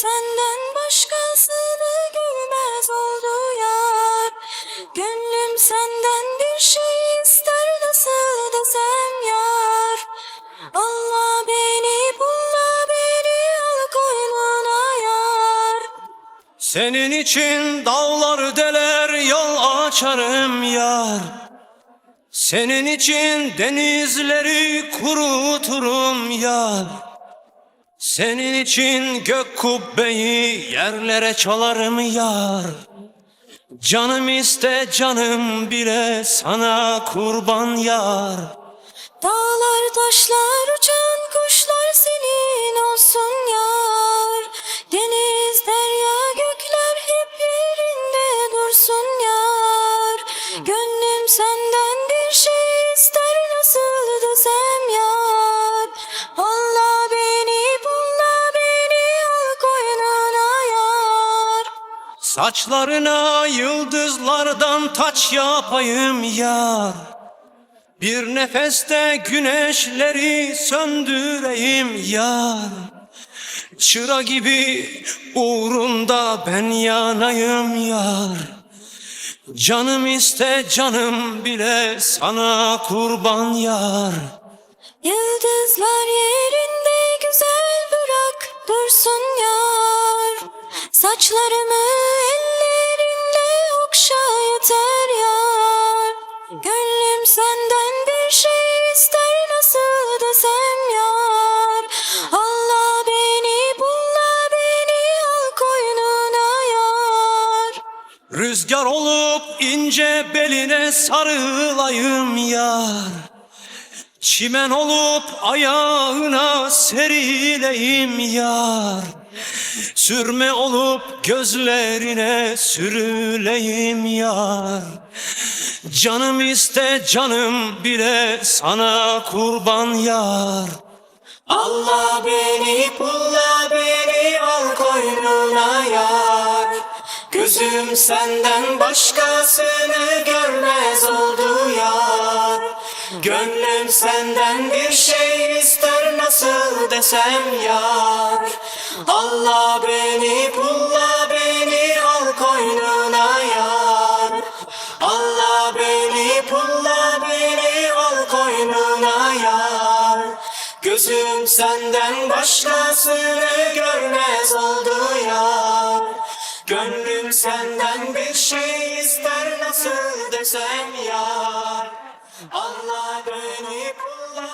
Senden başkasını görmez oldu yar. Gönlüm senden bir şey ister nasıl desem yar. Allah beni bulla beni al koynuna yar. Senin için dağlar deler yol açarım yar. Senin için denizleri kuruturum yar. Senin için gök kubbeyi yerlere çalarım yar. Canım iste canım bile sana kurban yar. Dağlar taşlar uçan kuşlar senin olsun yar. Deniz derya gökler hep yerinde dursun yar. Gönlüm Saçlarına yıldızlardan taç yapayım yar. Bir nefeste güneşleri söndüreyim yar. Çıra gibi uğrunda ben yanayım yar. Canım iste canım bile sana kurban yar. Yıldızlar yerinde güzel bırak dursun yar. Saçlarımı Gönlüm senden bir şey ister nasıl desem yar? Allah beni bulla beni al koynuna yar. Rüzgar olup ince beline sarılayım yar Çimen olup ayağına serileyim yar. Sürme olup gözlerine sürüleyim yar. Canım iste canım bile sana kurban yar. Allah beni pulla beni al koynuna yar. Gözüm senden başkasını görmez oldu Gönlüm senden bir şey ister nasıl desem yar. Allah beni pulla beni al koynuna yar. Allah beni pulla beni al koynuna yar. Gözüm senden başkasını görmez oldu yar. Gönlüm senden bir şey ister nasıl desem yar Allah beni pulla